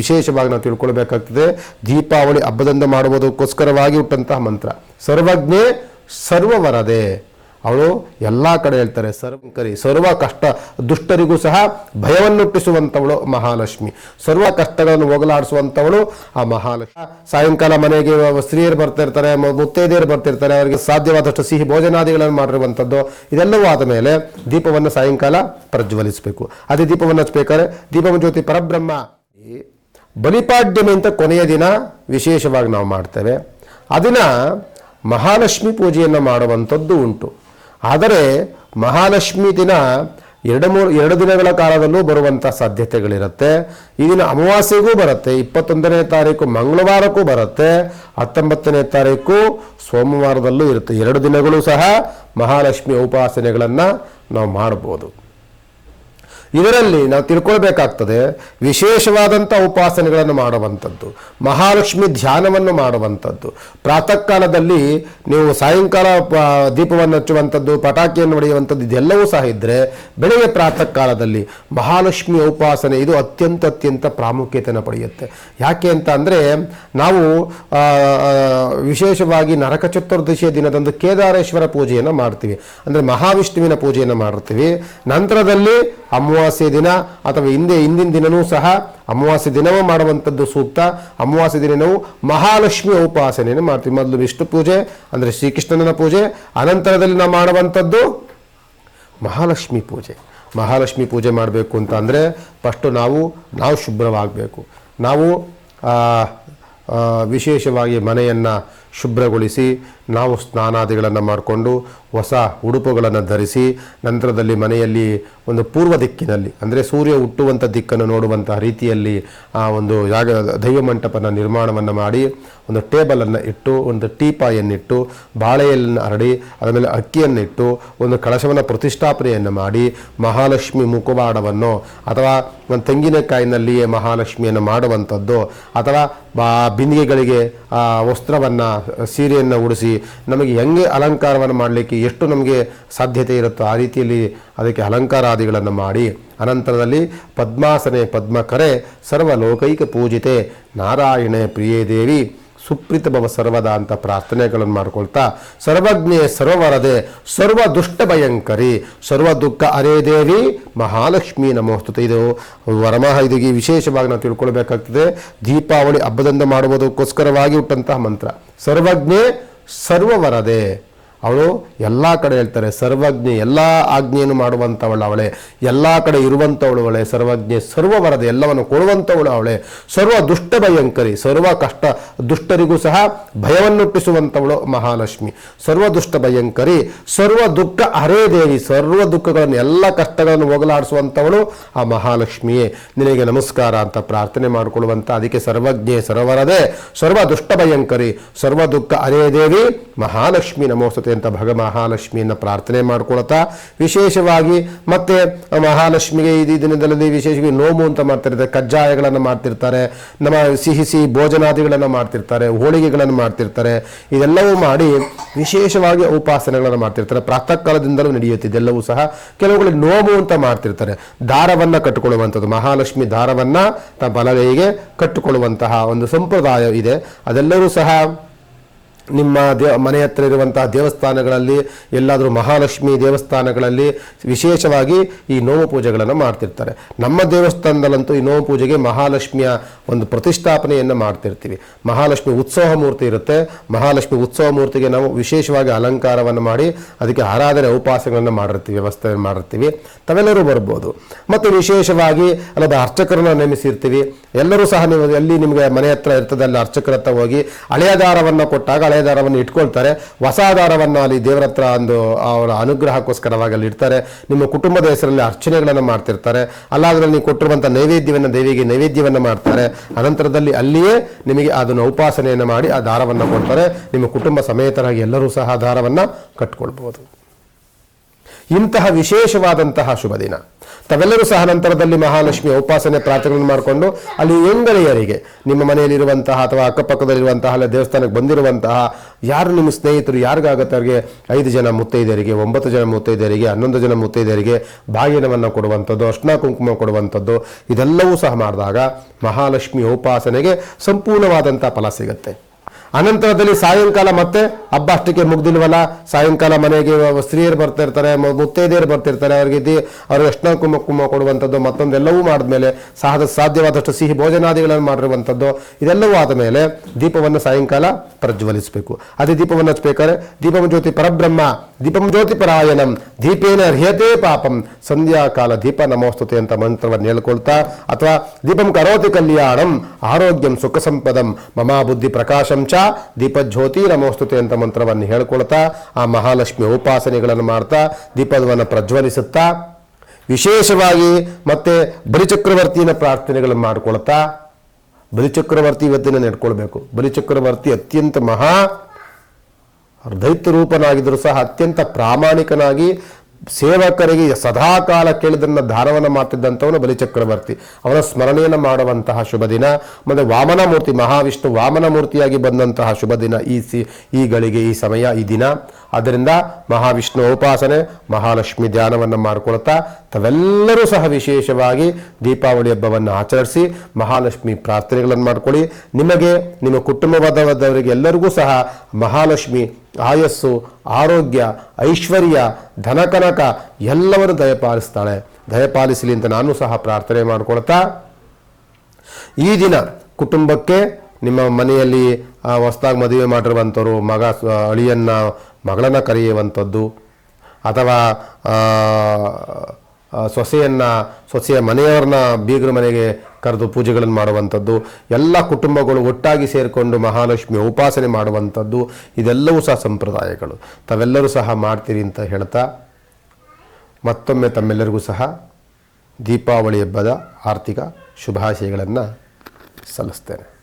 ವಿಶೇಷವಾಗಿ ನಾವು ತಿಳ್ಕೊಳ್ಬೇಕಾಗ್ತದೆ. ದೀಪಾವಳಿ ಹಬ್ಬದಂದು ಮಾಡುವುದಕ್ಕೋಸ್ಕರವಾಗಿ ಹುಟ್ಟಂತಹ ಮಂತ್ರ. ಸರ್ವಜ್ಞೆ ಸರ್ವವರದೆ. ಅವಳು ಎಲ್ಲ ಕಡೆ ಹೇಳ್ತಾರೆ, ಸರ್ವಂಕರಿ, ಸರ್ವ ಕಷ್ಟ ದುಷ್ಟರಿಗೂ ಸಹ ಭಯವನ್ನುಟ್ಟಿಸುವಂಥವಳು ಮಹಾಲಕ್ಷ್ಮಿ. ಸರ್ವ ಕಷ್ಟಗಳನ್ನು ಹೋಗಲಾಡಿಸುವಂಥವಳು ಆ ಮಹಾಲಕ್ಷ್ಮಿ. ಸಾಯಂಕಾಲ ಮನೆಗೆ ಸ್ತ್ರೀಯರು ಬರ್ತಿರ್ತಾರೆ ಮುತ್ತೈದೆಯರು ಬರ್ತಿರ್ತಾರೆ ಅವರಿಗೆ ಸಾಧ್ಯವಾದಷ್ಟು ಸಿಹಿ ಭೋಜನಾದಿಗಳನ್ನು ಮಾಡಿರುವಂಥದ್ದು ಇದೆಲ್ಲವೂ ಆದ ಮೇಲೆ ದೀಪವನ್ನು ಸಾಯಂಕಾಲ ಪ್ರಜ್ವಲಿಸಬೇಕು. ಅದೇ ದೀಪವನ್ನು ಹಚ್ಚಬೇಕಾದ್ರೆ ದೀಪವ ಜ್ಯೋತಿ ಪರಬ್ರಹ್ಮ. ಬಲಿಪಾಡ್ಯಮಿ ಅಂತ ಕೊನೆಯ ದಿನ ವಿಶೇಷವಾಗಿ ನಾವು ಮಾಡ್ತೇವೆ. ಅದನ್ನು ಮಹಾಲಕ್ಷ್ಮಿ ಪೂಜೆಯನ್ನು ಮಾಡುವಂಥದ್ದು ಉಂಟು. ಆದರೆ ಮಹಾಲಕ್ಷ್ಮಿ ದಿನ ಎರಡು ಮೂರು ಎರಡು ದಿನಗಳ ಕಾಲದಲ್ಲೂ ಬರುವಂಥ ಸಾಧ್ಯತೆಗಳಿರುತ್ತೆ. ಈ ದಿನ ಅಮಾವಾಸ್ಯೆಗೂ ಬರುತ್ತೆ, ಇಪ್ಪತ್ತೊಂದನೇ ತಾರೀಕು ಮಂಗಳವಾರಕ್ಕೂ ಬರುತ್ತೆ, ಹತ್ತೊಂಬತ್ತನೇ ತಾರೀಕು ಸೋಮವಾರದಲ್ಲೂ ಇರುತ್ತೆ. ಎರಡು ದಿನಗಳು ಸಹ ಮಹಾಲಕ್ಷ್ಮಿ ಉಪಾಸನೆಗಳನ್ನು ನಾವು ಮಾಡ್ಬೋದು. ಇದರಲ್ಲಿ ನಾವು ತಿಳ್ಕೊಳ್ಬೇಕಾಗ್ತದೆ ವಿಶೇಷವಾದಂಥ ಉಪಾಸನೆಗಳನ್ನು ಮಾಡುವಂಥದ್ದು, ಮಹಾಲಕ್ಷ್ಮಿ ಧ್ಯಾನವನ್ನು ಮಾಡುವಂಥದ್ದು. ಪ್ರಾತಃ ಕಾಲದಲ್ಲಿ ನೀವು ಸಾಯಂಕಾಲ ದೀಪವನ್ನು ಹಚ್ಚುವಂಥದ್ದು, ಪಟಾಕಿಯನ್ನು ಹೊಡೆಯುವಂಥದ್ದು ಇದೆಲ್ಲವೂ ಸಹ ಇದ್ದರೆ ಬೆಳಗ್ಗೆ ಪ್ರಾತಃ ಕಾಲದಲ್ಲಿ ಮಹಾಲಕ್ಷ್ಮಿ ಉಪಾಸನೆ ಇದು ಅತ್ಯಂತ ಅತ್ಯಂತ ಪ್ರಾಮುಖ್ಯತೆಯನ್ನು ಪಡೆಯುತ್ತೆ. ಯಾಕೆ ಅಂತ ಅಂದರೆ ನಾವು ವಿಶೇಷವಾಗಿ ನರಕ ಚತುರ್ದಶಿಯ ದಿನದಂದು ಕೇದಾರೇಶ್ವರ ಪೂಜೆಯನ್ನು ಮಾಡ್ತೀವಿ. ಅಂದರೆ ಮಹಾವಿಷ್ಣುವಿನ ಪೂಜೆಯನ್ನು ಮಾಡ್ತೀವಿ. ನಂತರದಲ್ಲಿ ಅಮಾವಾಸ್ಯೆ ದಿನ ಅಥವಾ ಹಿಂದೆ ಹಿಂದಿನ ದಿನವೂ ಸಹ ಅಮಾವಾಸ್ಯೆ ದಿನವೂ ಮಾಡುವಂಥದ್ದು ಸೂಕ್ತ. ಅಮಾವಾಸ್ಯ ದಿನ ನಾವು ಮಹಾಲಕ್ಷ್ಮಿ ಉಪಾಸನೆಯನ್ನು ಮಾಡ್ತೀವಿ. ಮೊದಲು ವಿಷ್ಣು ಪೂಜೆ, ಅಂದರೆ ಶ್ರೀಕೃಷ್ಣನ ಪೂಜೆ, ಅನಂತರದಲ್ಲಿ ನಾವು ಮಾಡುವಂಥದ್ದು ಮಹಾಲಕ್ಷ್ಮಿ ಪೂಜೆ. ಮಹಾಲಕ್ಷ್ಮಿ ಪೂಜೆ ಮಾಡಬೇಕು ಅಂತ ಅಂದರೆ ಫಸ್ಟು ನಾವು ನಾವು ಶುಭ್ರವಾಗಬೇಕು. ನಾವು ವಿಶೇಷವಾಗಿ ಮನೆಯನ್ನು ಶುಭ್ರಗೊಳಿಸಿ, ನಾವು ಸ್ನಾನಾದಿಗಳನ್ನು ಮಾಡಿಕೊಂಡು ಹೊಸ ಉಡುಪುಗಳನ್ನು ಧರಿಸಿ, ನಂತರದಲ್ಲಿ ಮನೆಯಲ್ಲಿ ಒಂದು ಪೂರ್ವ ದಿಕ್ಕಿನಲ್ಲಿ, ಅಂದರೆ ಸೂರ್ಯ ಹುಟ್ಟುವಂಥ ದಿಕ್ಕನ್ನು ನೋಡುವಂತಹ ರೀತಿಯಲ್ಲಿ ಆ ಒಂದು ಜಾಗ, ದೈವ ಮಂಟಪನ ನಿರ್ಮಾಣವನ್ನು ಮಾಡಿ, ಒಂದು ಟೇಬಲನ್ನು ಇಟ್ಟು, ಒಂದು ಟೀಪಾಯನ್ನಿಟ್ಟು ಬಾಳೆಯನ್ನು ಹರಡಿ, ಅದರ ಮೇಲೆ ಅಕ್ಕಿಯನ್ನಿಟ್ಟು, ಒಂದು ಕಳಶವನ್ನು ಪ್ರತಿಷ್ಠಾಪನೆಯನ್ನು ಮಾಡಿ, ಮಹಾಲಕ್ಷ್ಮಿ ಮುಖವಾಡವನ್ನು ಅಥವಾ ಒಂದು ತೆಂಗಿನಕಾಯಿನಲ್ಲಿಯೇ ಮಹಾಲಕ್ಷ್ಮಿಯನ್ನು ಮಾಡುವಂಥದ್ದು, ಅಥವಾ ಬಿಂದಿಗೆಗಳಿಗೆ ಆ ವಸ್ತ್ರವನ್ನು ಸೀರೆಯನ್ನು ಉಡಿಸಿ ನಮಗೆ ಹೆಂಗೆ ಅಲಂಕಾರವನ್ನು ಮಾಡಲಿಕ್ಕೆ ಎಷ್ಟು ನಮಗೆ ಸಾಧ್ಯತೆ ಇರುತ್ತೋ ಆ ರೀತಿಯಲ್ಲಿ ಅದಕ್ಕೆ ಅಲಂಕಾರಾದಿಗಳನ್ನು ಮಾಡಿ. ಅನಂತರದಲ್ಲಿ ಪದ್ಮಾಸನೆ ಪದ್ಮಕರೆ ಸರ್ವಲೋಕೈಕ ಪೂಜಿತೆ ನಾರಾಯಣೆ ಪ್ರಿಯೇ ದೇವಿ. ಸುಪ್ರೀತ ಭವ ಸರ್ವದ ಅಂತ ಪ್ರಾರ್ಥನೆಗಳನ್ನು ಮಾಡ್ಕೊಳ್ತಾ, ಸರ್ವಜ್ಞೆ ಸರ್ವವರದೆ, ಸರ್ವ ದುಷ್ಟ ಭಯಂಕರಿ, ಸರ್ವ ದುಃಖ ಅರೇ ದೇವಿ, ಮಹಾಲಕ್ಷ್ಮಿ ನಮೋಸ್ತುತೆ. ಇದು ವರಮಹ ಇದಕ್ಕೆ ವಿಶೇಷವಾಗಿ ನಾವು ತಿಳ್ಕೊಳ್ಬೇಕಾಗ್ತದೆ. ದೀಪಾವಳಿ ಹಬ್ಬದಿಂದ ಮಾಡುವುದಕ್ಕೋಸ್ಕರವಾಗಿ ಹುಟ್ಟಂತಹ ಮಂತ್ರ. ಸರ್ವಜ್ಞೆ ಸರ್ವವರದೆ. ಅವಳು ಎಲ್ಲ ಕಡೆ ಹೇಳ್ತಾರೆ, ಸರ್ವಜ್ಞೆ, ಎಲ್ಲ ಆಜ್ಞೆಯನ್ನು ಮಾಡುವಂಥವಳು ಅವಳೆ. ಎಲ್ಲ ಕಡೆ ಇರುವಂಥವಳು ಅವಳೆ, ಸರ್ವಜ್ಞೆ ಸರ್ವವರದೆ ಎಲ್ಲವನ್ನು ಕೊಡುವಂಥವಳು ಅವಳೆ. ಸರ್ವ ದುಷ್ಟ ಭಯಂಕರಿ, ಸರ್ವ ಕಷ್ಟ ದುಷ್ಟರಿಗೂ ಸಹ ಭಯವನ್ನುಟ್ಟಿಸುವಂಥವಳು ಮಹಾಲಕ್ಷ್ಮಿ. ಸರ್ವ ದುಷ್ಟ ಭಯಂಕರಿ, ಸರ್ವ ದುಃಖ ಹರೇ ದೇವಿ, ಸರ್ವ ದುಃಖಗಳನ್ನು, ಎಲ್ಲ ಕಷ್ಟಗಳನ್ನು ಹೋಗಲಾಡಿಸುವಂಥವಳು ಆ ಮಹಾಲಕ್ಷ್ಮಿಯೇ. ನಿನಗೆ ನಮಸ್ಕಾರ ಅಂತ ಪ್ರಾರ್ಥನೆ ಮಾಡಿಕೊಳ್ಳುವಂಥ ಅದಕ್ಕೆ ಸರ್ವಜ್ಞೆ ಸರ್ವರದೆ ಸರ್ವ ದುಷ್ಟ ಭಯಂಕರಿ, ಸರ್ವ ದುಃಖ ಹರೇ ದೇವಿ, ಮಹಾಲಕ್ಷ್ಮಿ ನಮೋಸ್ತತೆ. ಅಂತ ಭಗ ಮಹಾಲಕ್ಷ್ಮಿಯನ್ನು ಪ್ರಾರ್ಥನೆ ಮಾಡ್ಕೊಳ್ತಾ ವಿಶೇಷವಾಗಿ ಮತ್ತೆ ಮಹಾಲಕ್ಷ್ಮಿಗೆ ಈ ದಿನದಲ್ಲಿ ವಿಶೇಷವಾಗಿ ನೋಮು ಅಂತ ಮಾಡ್ತಿರ್ತಾರೆ, ಕಜ್ಜಾಯಗಳನ್ನು ಮಾಡ್ತಿರ್ತಾರೆ, ನಮ್ಮ ಸಿಹಿ ಸಿಹಿ ಭೋಜನಾದಿಗಳನ್ನು ಮಾಡ್ತಿರ್ತಾರೆ, ಹೋಳಿಗೆಗಳನ್ನು ಮಾಡ್ತಿರ್ತಾರೆ, ಇದೆಲ್ಲವೂ ಮಾಡಿ ವಿಶೇಷವಾಗಿ ಉಪಾಸನೆಗಳನ್ನು ಮಾಡ್ತಿರ್ತಾರೆ. ಪ್ರಾತಃ ಕಾಲದಿಂದಲೂ ನಡೆಯುತ್ತೆ ಇದೆಲ್ಲವೂ ಸಹ. ಕೆಲವುಗಳು ನೋಮು ಅಂತ ಮಾಡ್ತಿರ್ತಾರೆ. ದಾರವನ್ನು ಕಟ್ಟಿಕೊಳ್ಳುವಂಥದ್ದು ಮಹಾಲಕ್ಷ್ಮಿ ದಾರವನ್ನು ತಮ್ಮ ಬಲಗೈಗೆ ಕಟ್ಟಿಕೊಳ್ಳುವಂತಹ ಒಂದು ಸಂಪ್ರದಾಯ ಇದೆ. ಅದೆಲ್ಲರೂ ಸಹ ನಿಮ್ಮ ದೇ ಮನೆ ಹತ್ರ ಇರುವಂತಹ ದೇವಸ್ಥಾನಗಳಲ್ಲಿ, ಎಲ್ಲಾದರೂ ಮಹಾಲಕ್ಷ್ಮಿ ದೇವಸ್ಥಾನಗಳಲ್ಲಿ ವಿಶೇಷವಾಗಿ ಈ ನೋವು ಪೂಜೆಗಳನ್ನು ಮಾಡ್ತಿರ್ತಾರೆ. ನಮ್ಮ ದೇವಸ್ಥಾನದಲ್ಲಂತೂ ಈ ನೋವು ಪೂಜೆಗೆ ಮಹಾಲಕ್ಷ್ಮಿಯ ಒಂದು ಪ್ರತಿಷ್ಠಾಪನೆಯನ್ನು ಮಾಡ್ತಿರ್ತೀವಿ. ಮಹಾಲಕ್ಷ್ಮಿ ಉತ್ಸವ ಮೂರ್ತಿ ಇರುತ್ತೆ. ಮಹಾಲಕ್ಷ್ಮಿ ಉತ್ಸವ ಮೂರ್ತಿಗೆ ನಾವು ವಿಶೇಷವಾಗಿ ಅಲಂಕಾರವನ್ನು ಮಾಡಿ, ಅದಕ್ಕೆ ಆರಾಧನೆ ಉಪವಾಸಗಳನ್ನು ಮಾಡಿರ್ತೀವಿ ವ್ಯವಸ್ಥೆ ಮಾಡಿರ್ತೀವಿ. ತಾವೆಲ್ಲರೂ ಬರ್ಬೋದು. ಮತ್ತು ವಿಶೇಷವಾಗಿ ಅಲ್ಲದ ಅರ್ಚಕರನ್ನು ನೇಮಿಸಿರ್ತೀವಿ. ಎಲ್ಲರೂ ಸಹ ನೀವು ಎಲ್ಲಿ ನಿಮಗೆ ಮನೆ ಹತ್ರ ಇರ್ತದೆ ಅಲ್ಲಿ ಅರ್ಚಕರ ಹತ್ರ ಹೋಗಿ, ಹಳೆಯ ದಾರವನ್ನು ಕೊಟ್ಟಾಗ ಹಳೆಯ ದಾರವನ್ನು ಇಟ್ಕೊಳ್ತಾರೆ. ಹೊಸ ದಾರವನ್ನು ಅಲ್ಲಿ ದೇವರ ಹತ್ರ ಒಂದು ಅವರ ಅನುಗ್ರಹಕ್ಕೋಸ್ಕರವಾಗಿ ಅಲ್ಲಿ ಇಡ್ತಾರೆ. ನಿಮ್ಮ ಕುಟುಂಬದ ಹೆಸರಲ್ಲಿ ಅರ್ಚನೆಗಳನ್ನು ಮಾಡ್ತಿರ್ತಾರೆ. ಅಲ್ಲಾದ್ರೆ ನೀವು ಕೊಟ್ಟಿರುವಂಥ ನೈವೇದ್ಯವನ್ನು, ದೇವಿಗೆ ನೈವೇದ್ಯವನ್ನು ಮಾಡ್ತಾರೆ. ಅನಂತರದಲ್ಲಿ ಅಲ್ಲಿಯೇ ನಿಮಗೆ ಅದನ್ನು ಉಪಾಸನೆಯನ್ನು ಮಾಡಿ ಆ ದಾರವನ್ನು ಕೊಡ್ತಾರೆ. ನಿಮ್ಮ ಕುಟುಂಬ ಸಮೇತರಾಗಿ ಎಲ್ಲರೂ ಸಹ ದಾರವನ್ನು ಕಟ್ಕೊಳ್ಬೋದು ಇಂತಹ ವಿಶೇಷವಾದಂತಹ ಶುಭ ದಿನ. ತಾವೆಲ್ಲರೂ ಸಹ ನಂತರದಲ್ಲಿ ಮಹಾಲಕ್ಷ್ಮಿಯ ಉಪಾಸನೆ ಪ್ರಾರ್ಥನೆಗಳನ್ನು ಮಾಡಿಕೊಂಡು ಅಲ್ಲಿ ಎಂಗಳೆಯರಿಗೆ ನಿಮ್ಮ ಮನೆಯಲ್ಲಿರುವಂತಹ ಅಥವಾ ಅಕ್ಕಪಕ್ಕದಲ್ಲಿರುವಂತಹ ಅಲ್ಲ ದೇವಸ್ಥಾನಕ್ಕೆ ಬಂದಿರುವಂತಹ ಯಾರು ನಿಮ್ಮ ಸ್ನೇಹಿತರು, ಯಾರಿಗಾಗತ್ತೆ ಅವರಿಗೆ ಐದು ಜನ ಮುತ್ತೈದೆಯರಿಗೆ, ಒಂಬತ್ತು ಜನ ಮುತ್ತೈದೆಯರಿಗೆ, ಹನ್ನೊಂದು ಜನ ಮುತ್ತೈದೆಯರಿಗೆ ಬಾಗಿನವನ್ನು ಕೊಡುವಂಥದ್ದು ಅರ್ಶನ ಕುಂಕುಮ ಕೊಡುವಂಥದ್ದು, ಇದೆಲ್ಲವೂ ಸಹ ಮಾಡಿದಾಗ ಮಹಾಲಕ್ಷ್ಮಿ ಉಪಾಸನೆಗೆ ಸಂಪೂರ್ಣವಾದಂಥ ಫಲ ಸಿಗುತ್ತೆ. ಅನಂತರದಲ್ಲಿ ಸಾಯಂಕಾಲ ಮತ್ತೆ ಹಬ್ಬ ಅಷ್ಟಕ್ಕೆ ಮುಗ್ದಿಲ್ವಲ್ಲ? ಸಾಯಂಕಾಲ ಮನೆಗೆ ಸ್ತ್ರೀಯರು ಬರ್ತಿರ್ತಾರೆ ಮ- ಮುತ್ತೈದೆಯರು ಬರ್ತಿರ್ತಾರೆ ಅವ್ರಿಗೆ ಅವ್ರಿಗೆ ಅರ್ಶನ ಕುಮ ಕುಮ ಕೊಡುವಂಥದ್ದು, ಮತ್ತೊಂದೆಲ್ಲವೂ ಮಾಡಿದ್ಮೇಲೆ ಸಾಧ ಸಾಧ್ಯವಾದಷ್ಟು ಸಿಹಿ ಭೋಜನಾದಿಗಳನ್ನು ಮಾಡಿರುವಂಥದ್ದು, ಇದೆಲ್ಲವೂ ಆದ ಮೇಲೆ ದೀಪವನ್ನು ಸಾಯಂಕಾಲ ಪ್ರಜ್ವಲಿಸಬೇಕು. ಅದೇ ದೀಪವನ್ನು ಹಚ್ಚಬೇಕಾದ್ರೆ ದೀಪಂ ಜ್ಯೋತಿ ಪರಬ್ರಹ್ಮ, ದೀಪಂ ಜ್ಯೋತಿ ಪರಾಯಣಂ, ದೀಪೇನ ಅರ್ಹ್ಯತೆ ಪಾಪಂ, ಸಂಧ್ಯಾಕಾಲ ದೀಪ ನಮೋಸ್ತುತೆ ಅಂತ ಮಂತ್ರವನ್ನು ಹೇಳ್ಕೊಳ್ತಾ, ಅಥವಾ ದೀಪಂ ಕರೋತಿ ಕಲ್ಯಾಣಂ ಆರೋಗ್ಯಂ ಸುಖ ಸಂಪದಂ ಮಮಾ ಬುದ್ಧಿ ಪ್ರಕಾಶಂ ಚ ದೀಪಜ್ಯೋತಿ ನಮೋಸ್ತುತೆ ಅಂತ ಮಂತ್ರವನ್ನು ಹೇಳ್ಕೊಳ್ತಾ, ಆ ಮಹಾಲಕ್ಷ್ಮಿ ಉಪಾಸನೆಗಳನ್ನು ಮಾಡ್ತಾ ದೀಪವನ್ನು ಪ್ರಜ್ವಲಿಸುತ್ತಾ, ವಿಶೇಷವಾಗಿ ಮತ್ತೆ ಬಲಿಚಕ್ರವರ್ತಿನ ಪ್ರಾರ್ಥನೆಗಳನ್ನು ಮಾಡ್ಕೊಳ್ತಾ ಬಲಿಚಕ್ರವರ್ತಿ ಇವತ್ತಿನ ನೆಡ್ಕೊಳ್ಬೇಕು ಬಲಿಚಕ್ರವರ್ತಿ ಅತ್ಯಂತ ಮಹಾ ದೈತ್ಯ ರೂಪನಾಗಿದ್ದರೂ ಸಹ ಅತ್ಯಂತ ಪ್ರಾಮಾಣಿಕನಾಗಿ ಸೇವಕರಿಗೆ ಸದಾಕಾಲ ಕೇಳಿದನ್ನ ಧಾರವನ್ನು ಮಾಡ್ತಿದ್ದಂಥವನು ಬಲಿಚಕ್ರವರ್ತಿ. ಅವನ ಸ್ಮರಣೆಯನ್ನು ಮಾಡುವಂತಹ ಶುಭ ದಿನ. ಮತ್ತು ವಾಮನ ಮೂರ್ತಿ ಮಹಾವಿಷ್ಣು ವಾಮನ ಮೂರ್ತಿಯಾಗಿ ಬಂದಂತಹ ಶುಭ ದಿನ ಈ ಸಿ, ಈ ಗಳಿಗೆ ಈ ಸಮಯ, ಈ ದಿನ. ಆದ್ದರಿಂದ ಮಹಾವಿಷ್ಣು ಉಪಾಸನೆ, ಮಹಾಲಕ್ಷ್ಮಿ ಧ್ಯಾನವನ್ನು ಮಾಡಿಕೊಳ್ತಾ ತಾವೆಲ್ಲರೂ ಸಹ ವಿಶೇಷವಾಗಿ ದೀಪಾವಳಿ ಹಬ್ಬವನ್ನು ಆಚರಿಸಿ ಮಹಾಲಕ್ಷ್ಮಿ ಪ್ರಾರ್ಥನೆಗಳನ್ನು ಮಾಡ್ಕೊಳ್ಳಿ. ನಿಮಗೆ, ನಿಮ್ಮ ಕುಟುಂಬದವರಿಗೆ ಎಲ್ಲರಿಗೂ ಸಹ ಮಹಾಲಕ್ಷ್ಮಿ ಆಯಸ್ಸು, ಆರೋಗ್ಯ, ಐಶ್ವರ್ಯ, ಧನಕನಕ ಎಲ್ಲವನ್ನು ದಯಪಾಲಿಸ್ತಾಳೆ. ದಯಪಾಲಿಸಲಿ ಅಂತ ನಾನು ಸಹ ಪ್ರಾರ್ಥನೆ ಮಾಡಿಕೊಳ್ತಾ, ಈ ದಿನ ಕುಟುಂಬಕ್ಕೆ ನಿಮ್ಮ ಮನೆಯಲ್ಲಿ ಹೊಸದಾಗಿ ಮದುವೆ ಮಾಡಿರುವಂಥವ್ರು, ಮಗ ಅಳಿಯನ್ನು, ಮಗಳನ್ನು ಕರೆಯುವಂಥದ್ದು, ಅಥವಾ ಸೊಸೆಯನ್ನ, ಸೊಸೆಯ ಮನೆಯವರನ್ನ ಬೀಗರ ಮನೆಗೆ ಕರೆದು ಪೂಜೆಗಳನ್ನು ಮಾಡುವಂಥದ್ದು, ಎಲ್ಲ ಕುಟುಂಬಗಳು ಒಟ್ಟಾಗಿ ಸೇರಿಕೊಂಡು ಮಹಾಲಕ್ಷ್ಮಿ ಉಪಾಸನೆ ಮಾಡುವಂಥದ್ದು, ಇದೆಲ್ಲವೂ ಸಹ ಸಂಪ್ರದಾಯಗಳು. ತಾವೆಲ್ಲರೂ ಸಹ ಮಾಡ್ತೀರಿ ಅಂತ ಹೇಳ್ತಾ ಮತ್ತೊಮ್ಮೆ ತಮ್ಮೆಲ್ಲರಿಗೂ ಸಹ ದೀಪಾವಳಿ ಹಬ್ಬದ ಆರ್ಥಿಕ ಶುಭಾಶಯಗಳನ್ನು ಸಲ್ಲಿಸ್ತೇನೆ.